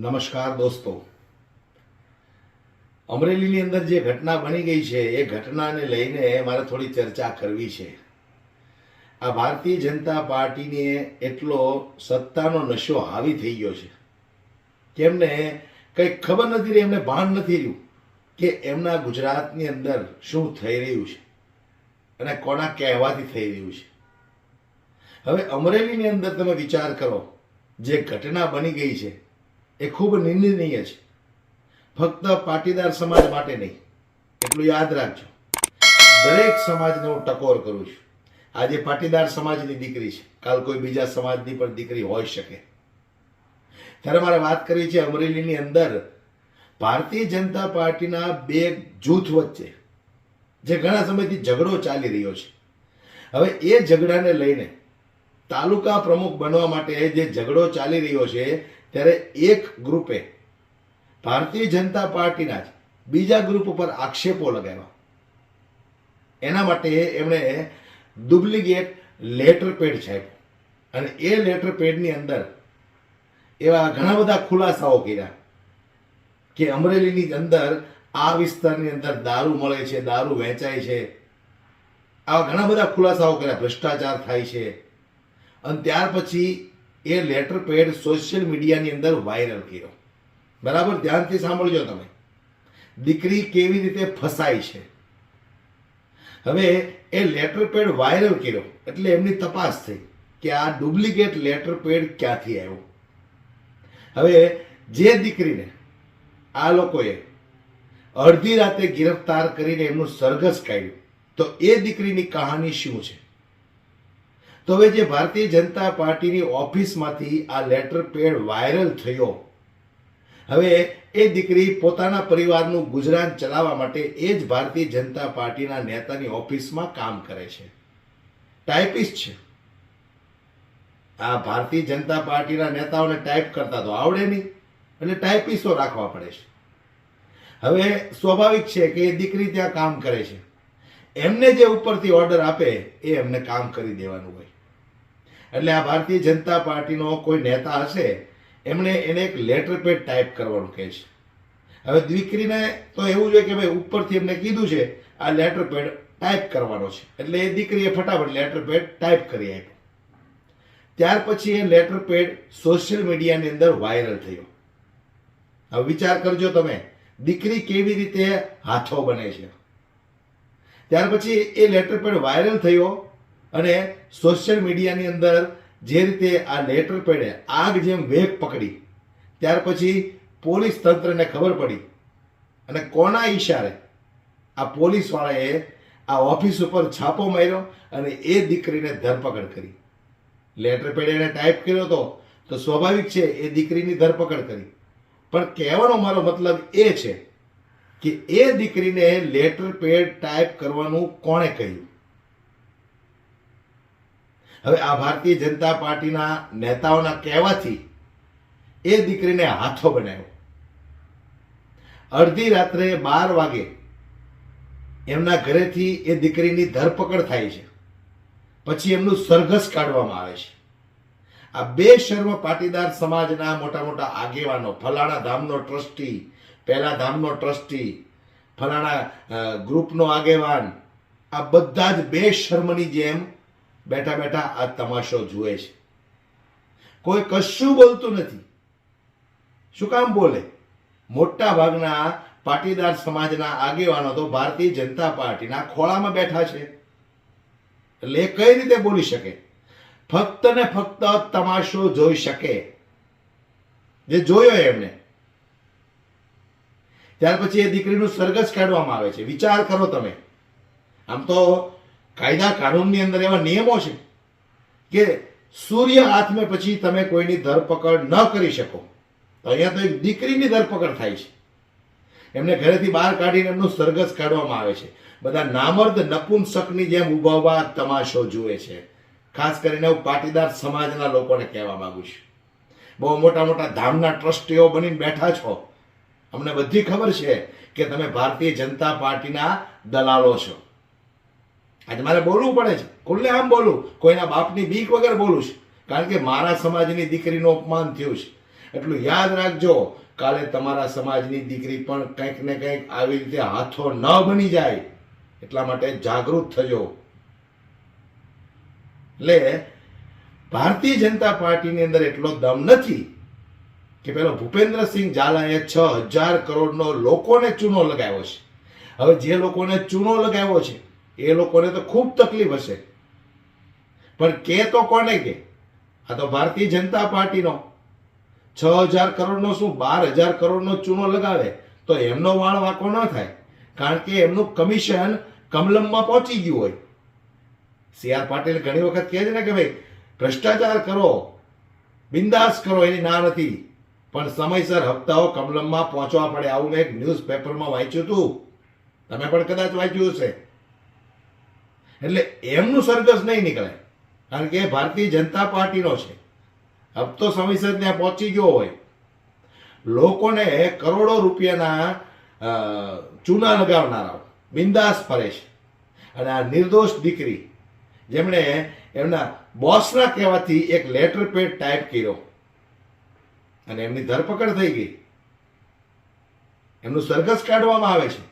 નમસ્કાર દોસ્તો. અમરેલીની અંદર જે ઘટના બની ગઈ છે, એ ઘટનાને લઈને મારે થોડી ચર્ચા કરવી છે. આ ભારતીય જનતા પાર્ટીને એટલો સત્તાનો નશો હાવી થઈ ગયો છે. કે એમને કંઈ ખબર નથી રહી, એમને ભાન નથી રહ્યું કે એમના ગુજરાતની અંદર શું થઈ રહ્યું છે અને કોના કહેવાથી થઈ રહ્યું છે. હવે અમરેલીની અંદર તમે વિચાર કરો, જે ઘટના બની ગઈ છે એ ખૂબ નિંદનીય છે. ફક્ત પાટીદાર સમાજ માટે નહીં, એટલું યાદ રાખજો. દરેક સમાજને હું ટકોર કરું છું. આજે પાટીદાર સમાજની દીકરી છે. કાલ કોઈ બીજા સમાજની પણ દીકરી હોઈ શકે. ત્યારે મારે વાત કરવી છે અમરેલીની અંદર. ભારતીય જનતા પાર્ટીના બે જૂથ વચ્ચે જે ઘણા સમયથી ઝઘડો ચાલી રહ્યો છે. હવે એ ઝઘડાને લઈને તાલુકા પ્રમુખ બનવા માટે જે ઝઘડો ચાલી રહ્યો છે ત્યારે એક ગ્રુપે ભારતીય જનતા પાર્ટીના જ બીજા ગ્રુપ ઉપર આક્ષેપો લગાવ્યા. એના માટે એમણે ડુપ્લિકેટ લેટર પેડ છાપ્યું અને એ લેટર પેડની અંદર એવા ઘણા બધા ખુલાસાઓ કર્યા કે અમરેલીની અંદર આ વિસ્તારની અંદર દારૂ મળે છે, દારૂ વેચાય છે. આવા ઘણા બધા ખુલાસાઓ કર્યા, ભ્રષ્ટાચાર થાય છે. અને ત્યાર પછી એ લેટર પેડ સોશિયલ મીડિયાની અંદર વાયરલ કર્યો. બરાબર? ધ્યાનથી સાંભળજો તમે. દીકરી કેવી રીતે ફસાય છે? હવે એ લેટર પેડ વાયરલ કર્યો, એટલે એમની તપાસ થઈ કે આ ડુપ્લિકેટ લેટર પેડ ક્યાંથી આવ્યો? હવે જે દીકરીને આ લોકોએ અડધી રાતે ગિરફ્તાર કરીને એમનું સરઘસ કાઢ્યું, તો એ દીકરીની કહાની શું છે? તો હવે જે ભારતીય જનતા પાર્ટીની ઓફિસમાંથી આ લેટર પેડ વાયરલ થયો. હવે એ દીકરી પોતાના પરિવારનું ગુજરાન ચલાવવા માટે એ જ ભારતીય જનતા પાર્ટીના નેતાની ઓફિસમાં કામ કરે છે. ટાઈપિસ્ટ છે. આ ભારતીય જનતા પાર્ટીના નેતાઓને ટાઈપ કરતા તો આવડે નહીં, એટલે ટાઈપિસ્ટો રાખવા પડે છે. હવે સ્વાભાવિક છે કે એ દીકરી ત્યાં કામ કરે છે. એમને જે ઉપરથી ઓર્ડર આપે, એ એમને કામ કરી દેવાનું હોય. એટલે આ ભારતીય જનતા પાર્ટીનો કોઈ નેતા હશે, એમણે એને એક લેટર પેડ ટાઈપ કરવાનું કહે છે. હવે દીકરીને તો એવું છે કે ભાઈ ઉપરથી એમને કીધું છે, આ લેટર પેડ ટાઈપ કરવાનો છે. એટલે એ દીકરીએ ફટાફટ લેટર પેડ ટાઈપ કરી આપ્યો. ત્યાર પછી એ લેટર પેડ સોશિયલ મીડિયાની અંદર વાયરલ થયો. હવે વિચાર કરજો તમે, દીકરી કેવી રીતે હાથો બને છે? ત્યાર પછી એ લેટર પેડ વાયરલ થયો અને સોશિયલ મીડિયાની અંદર જે રીતે આ લેટર પેડે, આગ જેમ વેગ પકડી, ત્યાર પછી પોલીસ તંત્રને ખબર પડી અને કોના ઈશારે આ પોલીસવાળાએ આ ઓફિસ ઉપર છાપો માર્યો અને એ દીકરીને ધરપકડ કરી. લેટર પેડ એને ટાઈપ કર્યો હતો તો સ્વાભાવિક છે એ દીકરીની ધરપકડ કરી. પણ કહેવાનો મારો મતલબ એ છે કે એ દીકરીને લેટર પેડ ટાઈપ કરવાનું કોણે કહ્યું? હવે આ ભારતીય જનતા પાર્ટીના નેતાઓના કહેવાથી એ દીકરીને હાથો બનાવ્યો. અડધી રાત્રે બાર વાગે એમના ઘરેથી એ દીકરીની ધરપકડ થાય છે. પછી એમનું સરઘસ કાઢવામાં આવે છે. આ બે શર્મ પાટીદાર સમાજના મોટા મોટા આગેવાનો, ફલાણા ધામનો ટ્રસ્ટી પહેલા ધામનો ટ્રસ્ટી, ફલાણા ગ્રુપનો આગેવાન, આ બધા જ બે શર્મની જેમ બેઠા બેઠા આ તમાશો જુએ છે. કોઈ કશું બોલતું નથી. શું કામ બોલે? મોટા ભાગના પાટીદાર સમાજના આગેવાનો તો ભારતીય જનતા પાર્ટીના ખોળામાં બેઠા છે. એટલે એ કઈ રીતે બોલી શકે? ફક્ત ને ફક્ત તમાશો જોઈ શકે. જે જોયો એમને. ત્યાર પછી એ દીકરીનું સરગસ કાઢવામાં આવે છે. વિચાર કરો તમે. આમ તો કાયદા કાનૂનની અંદર એવા નિયમો છે કે સૂર્ય હાથમે પછી તમે કોઈની ધરપકડ ન કરી શકો. તો અહીંયા તો એક દીકરીની ધરપકડ થાય છે. એમને ઘરેથી બહાર કાઢીને એમનું સરઘસ કાઢવામાં આવે છે. બધા નામર્દ નપુંસકની જેમ ઊભા તમાશો જુએ છે. ખાસ કરીને હું પાટીદાર સમાજના લોકોને કહેવા માગું છું. બહુ મોટા મોટા ધામના ટ્રસ્ટીઓ બનીને બેઠા છો. અમને બધી ખબર છે કે તમે ભારતીય જનતા પાર્ટીના દલાલો છો. આજે મારે બોલવું પડે છે. ખુલ્લે આમ બોલું? કોઈના બાપની બીક વગર બોલું છું. કારણ કે મારા સમાજની દીકરીનું અપમાન થયું છે. એટલું યાદ રાખજો, કાલે તમારા સમાજની દીકરી પણ કંઈક ને કંઈક આવી રીતે હાથો ન બની જાય. એટલા માટે જાગૃત થજો. એટલે ભારતીય જનતા પાર્ટીની અંદર એટલો દમ નથી કે પેલો ભૂપેન્દ્રસિંહ ઝાલાએ છ હજાર કરોડનો લોકોને ચૂનો લગાવ્યો છે. હવે જે લોકોને ચૂનો લગાવ્યો છે, એ લોકોને તો ખૂબ તકલીફ હશે. પણ કે તો કોને કે? આ તો ભારતીય જનતા પાર્ટીનો. છ હજાર કરોડનો શું? બાર હજાર કરોડનો ચૂનો લગાવે તો એમનો વાળ વાંકો ન થાય. કારણ કે એમનું કમિશન કમલમમાં પહોંચી ગયું હોય. સી આર પાટીલ ઘણી વખત કહે છે ને કે ભાઈ, ભ્રષ્ટાચાર કરો, બિંદાસ કરો એની ના નથી. પણ સમયસર હપ્તાઓ કમલમમાં પહોંચવા પડે આવું મેં એક ન્યૂઝ પેપરમાં વાંચ્યું હતું. તમે પણ કદાચ વાંચ્યું હશે. એટલે એમનું સરઘસ નહીં નીકળે. કારણ કે એ ભારતીય જનતા પાર્ટીનો છે. હપ્તો સમયસર ત્યાં પહોંચી ગયો હોય. લોકોને કરોડો રૂપિયાના ચૂના લગાવનારાઓ બિંદાસ ફરે છે. અને આ નિર્દોષ દીકરી જેમણે એમના બોસના કહેવાથી એક લેટર પેડ ટાઈપ કર્યો. અને એમની ધરપકડ થઈ ગઈ. એમનું સરઘસ કાઢવામાં આવે છે.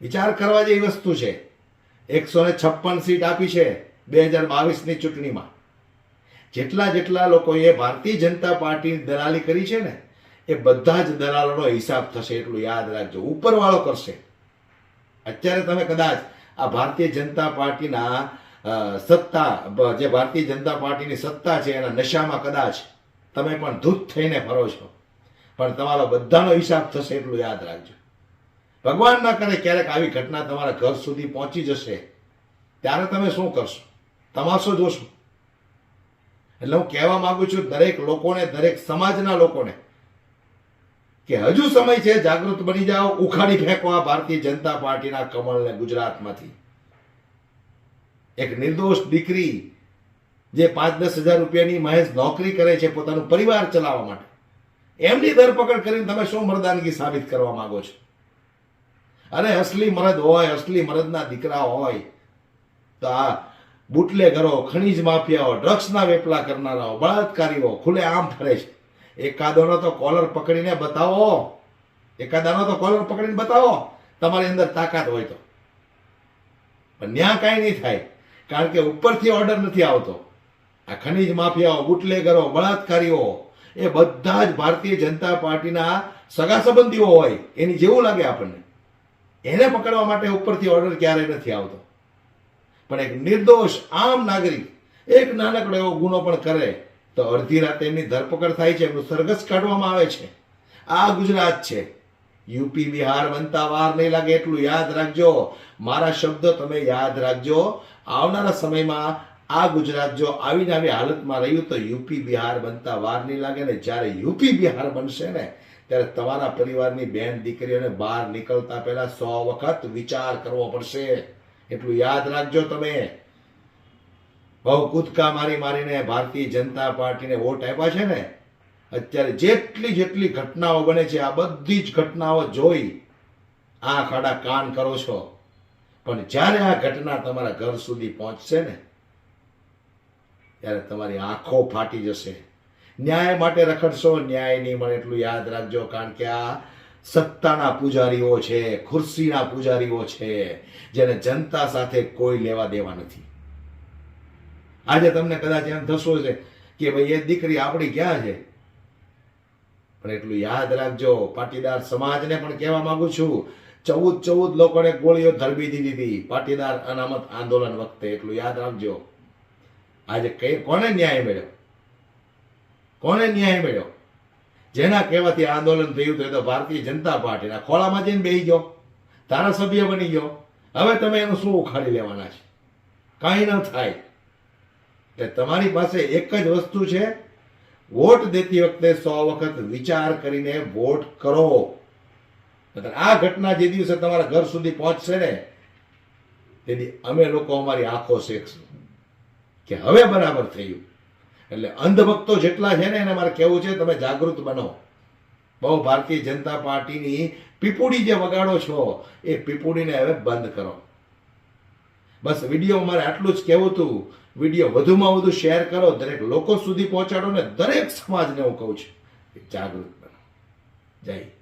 વિચાર કરવા જેવી વસ્તુ છે. એકસો ને છપ્પન સીટ આપી છે બે હજાર બાવીસની ચૂંટણીમાં. જેટલા જેટલા લોકોએ ભારતીય જનતા પાર્ટીની દલાલી કરી છે ને, એ બધા જ દલાલોનો હિસાબ થશે એટલું યાદ રાખજો. ઉપરવાળો કરશે. અત્યારે તમે કદાચ આ ભારતીય જનતા પાર્ટીના સત્તા જે ભારતીય જનતા પાર્ટીની સત્તા છે એના નશામાં કદાચ તમે પણ ધૂત થઈને ફરો છો. પણ તમારો બધાનો હિસાબ થશે એટલું યાદ રાખજો. ભગવાન ના કરે ક્યારેક આવી ઘટના તમારા ઘર સુધી પહોંચી જશે. ત્યારે તમે શું કરશો? તમાશો જોશો. એટલે હું કહેવા માંગુ છું, દરેક લોકોને, દરેક સમાજના લોકોને કે હજુ સમય છે, જાગૃત બની જાઓ, ઉખાડી ફેંકો આ ભારતીય જનતા પાર્ટીના કમળને ગુજરાતમાંથી. એક નિર્દોષ દીકરી જે પાંચ દસ હજાર રૂપિયાની મહેશ નોકરી કરે છે, પોતાનું પરિવાર ચલાવવા માટે. એમની ધરપકડ કરીને તમે શું મરદાનગી સાબિત કરવા માંગો છો? અરે અસલી મરદ હોય, અસલી મરદના દીકરા હોય, તો આ બુટલેગરો, ખનીજ માફિયાઓ, ડ્રગ્સના વેપલા કરનારાઓ, બળાત્કારીઓ ખુલ્લે આમ ફરે છે. એકાદોનો તો કોલર પકડીને બતાવો. એકાદાનો તો કોલર પકડીને બતાવો. તમારી અંદર તાકાત હોય તો. પણ ન્યા કાંઈ નહીં થાય. કારણ કે ઉપરથી ઓર્ડર નથી આવતો. આ ખનીજ માફિયાઓ, બુટલેગરો, બળાત્કારીઓ, એ બધા જ ભારતીય જનતા પાર્ટીના સગા સંબંધીઓ હોય. એની જેવું લાગે આપણને. એને પકડવા માટે ઉપરથી ઓર્ડર ક્યારેય નથી આવતો. પણ એક નિર્દોષ આમ નાગરિક, એક નાનકડો એવો ગુનો પણ કરે. તો અડધી રાતે એમની ધરપકડ થાય છે, એમનું સરઘસ કાઢવામાં આવે છે. આ ગુજરાત છે. યુપી બિહાર બનતા વાર નહીં લાગે એટલું યાદ રાખજો. મારા શબ્દો તમે યાદ રાખજો. આવનારા સમયમાં આ ગુજરાત જો આવીને આવી હાલતમાં રહ્યું તો યુપી બિહાર બનતા વાર નહીં લાગે ને જ્યારે યુપી બિહાર બનશે ને, ત્યારે તમારા પરિવારની બેન દીકરીઓને બહાર નીકળતા પહેલા સો વખત વિચાર કરવો પડશે. એટલું યાદ રાખજો તમે. બહુ કૂદકા મારી મારીને ભારતીય જનતા પાર્ટીને વોટ આપ્યા છે ને, અત્યારે જેટલી જેટલી ઘટનાઓ બને છે, આ બધી જ ઘટનાઓ જોઈ આ ખાડા કાન કરો છો. પણ જ્યારે આ ઘટના તમારા ઘર સુધી પહોંચશે ને, ત્યારે તમારી આંખો ફાટી જશે. ન્યાય માટે રખડશો, ન્યાય નહીં મળે એટલું યાદ રાખજો, કારણ કે આ સત્તાના પૂજારીઓ છે, ખુરશીના પૂજારીઓ છે, જેને જનતા સાથે કોઈ લેવા દેવા નથી. આજે તમને કદાચ એમ થશો છે કે ભાઈ એ દીકરી આપણી ક્યાં છે? પણ એટલું યાદ રાખજો, પાટીદાર સમાજને પણ કહેવા માંગુ છું, ચૌદ ચૌદ લોકોને ગોળીઓ ધરબી દીધી હતી. પાટીદાર અનામત આંદોલન વખતે એટલું યાદ રાખજો. આજે કઈ કોને ન્યાય મળ્યો? કોને ન્યાય મળ્યો? જેના કહેવાથી આંદોલન થયું હતું એ તો ભારતીય જનતા પાર્ટીના ખોળામાં જઈને બેસી ગયો, ધારાસભ્ય બની ગયો. હવે તમે એનું શું ઉખાડી લેવાના છે? કાંઈ ન થાય. એટલે તમારી પાસે એક જ વસ્તુ છે, વોટ દેતી વખતે સો વખત વિચાર કરીને વોટ કરો. આ ઘટના જે દિવસે તમારા ઘર સુધી પહોંચશે ને, તેથી અમે લોકો અમારી આંખો શેકશું કે હવે બરાબર થયું. એટલે અંધભક્તો જેટલા છે ને, એને મારે કહેવું છે, તમે જાગૃત બનો. બહુ ભારતીય જનતા પાર્ટીની પીપુડી જે વગાડો છો, એ પીપુડીને હવે બંધ કરો. બસ વીડિયો મારે આટલું જ કહેવું હતું. વીડિયો વધુમાં વધુ શેર કરો. દરેક લોકો સુધી પહોંચાડો ને દરેક સમાજને હું કહું છું. જાગૃત બનો. જય.